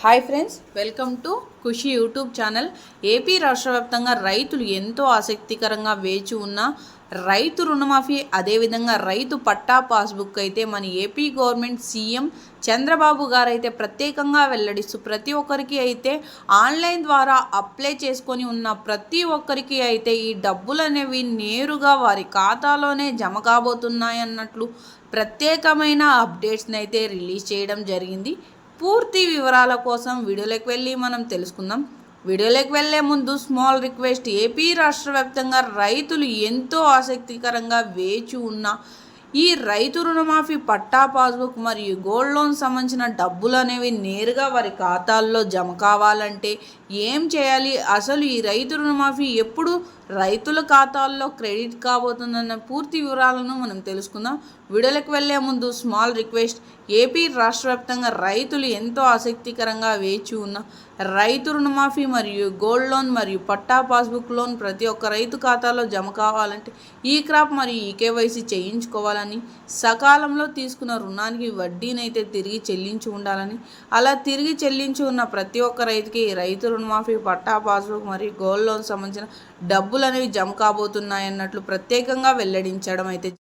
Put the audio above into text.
Hi friends welcome to Khushi YouTube channel. AP రాష్ట్ర వ్యాప్తంగా రైతులు ఎంతో ఆసక్తికరంగా వేచి ఉన్న రైతు రుణమాఫీ అదేవిధంగా రైతు పట్టా పాస్బుక్ అయితే మన ఏపీ గవర్నమెంట్ సీఎం చంద్రబాబు గారు అయితే ప్రత్యేకంగా వెల్లడిస్తూ ప్రతి ఒక్కరికి అయితే ఆన్లైన్ ద్వారా అప్లై చేసుకొని ఉన్న ప్రతి ఒక్కరికి అయితే ఈ డబ్బులు అనేవి నేరుగా వారి ఖాతాలోనే జమ కాబోతున్నాయన్నట్లు ప్రత్యేకమైన అప్డేట్స్ని అయితే రిలీజ్ చేయడం జరిగింది. పూర్తి వివరాల కోసం వీడియోలోకి వెళ్ళి మనం తెలుసుకుందాం. వీడియోలోకి వెళ్ళే ముందు స్మాల్ రిక్వెస్ట్ ఏపీ రాష్ట్ర వ్యాప్తంగా రైతులు ఎంతో ఆసక్తికరంగా వేచి ఉన్న ఈ రైతు రుణమాఫీ పట్టా పాస్బుక్ మరియు గోల్డ్ లోన్ సంబంధించిన డబ్బులు అనేవి నేరుగా వారి ఖాతాల్లో జమ కావాలంటే ఏం చేయాలి? అసలు ఈ రైతు రుణమాఫీ ఎప్పుడు రైతుల ఖాతాల్లో క్రెడిట్ కాబోతుందన్న పూర్తి వివరాలను మనం తెలుసుకుందాం. వీడియోలకు వెళ్ళే ముందు స్మాల్ రిక్వెస్ట్. ఏపీ రాష్ట్ర వ్యాప్తంగా రైతులు ఎంతో ఆసక్తికరంగా వేచి ఉన్న రైతు రుణమాఫీ మరియు గోల్డ్ లోన్ మరియు పట్టా పాస్బుక్ లోన్ ప్రతి ఒక్క రైతు ఖాతాలో జమ కావాలంటే ఈ క్రాప్ మరియు ఈ కేవైసీ చేయించుకోవాలని సకాలంలో తీసుకున్న రుణానికి వడ్డీనైతే తిరిగి చెల్లించి ఉండాలని అలా తిరిగి చెల్లించి ఉన్న ప్రతి ఒక్క రైతుకి రైతు రుణమాఫీ పట్టా పాస్బుక్ మరియు గోల్డ్ లోన్ సంబంధించిన డబ్బులు అనేవి జమ కాబోతున్నాయన్నట్లు ప్రత్యేకంగా వెల్లడించడం అయితే